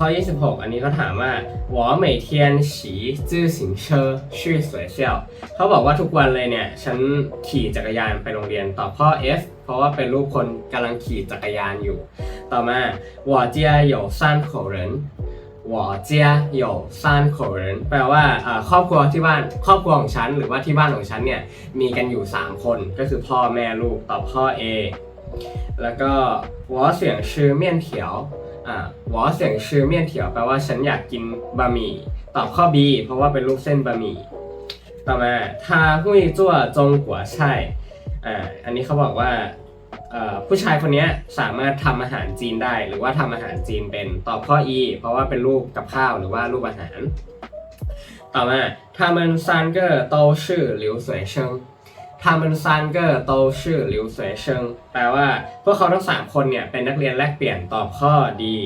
ข้อ 26 อันนี้เขาถามว่า我每天骑自行车去学校เขาบอกว่าทุกวันเลยเนี่ย ฉันขี่จักรยานไปโรงเรียนตอบข้อ F เพราะว่าเป็นรูปคนกำลังขี่จักรยานอยู่ ต่อมา我家有三口人我家有三口人แปลว่าเอ่อครอบครัวที่บ้านครอบครัวของฉัน หรือว่าที่บ้านของฉันเนี่ยมีกันอยู่ 3 คนก็คือพ่อแม่ลูกตอบข้อ A แล้วก็我想吃面条 อ่า我想吃面条แปลว่าฉันอยากกินบะหมี่ตอบข้อ B เพราะว่าเป็นรูปเส้นบะหมี่ต่อมา他会做中国菜อ่าอันนี้เขาบอกว่าเอ่อผู้ชายคนเนี้ยสามารถทำอาหารจีนได้ หรือว่าทำอาหารจีนเป็นตอบข้อ E เพราะว่าเป็นรูปกับข้าวหรือว่ารูปอาหาร ต่อมา他们三个都是留学生 他们三个都是留学生แปลว่า พวกเขาทั้งสามคนเนี่ยเป็นนักเรียนแลกเปลี่ยนตอบข้อดี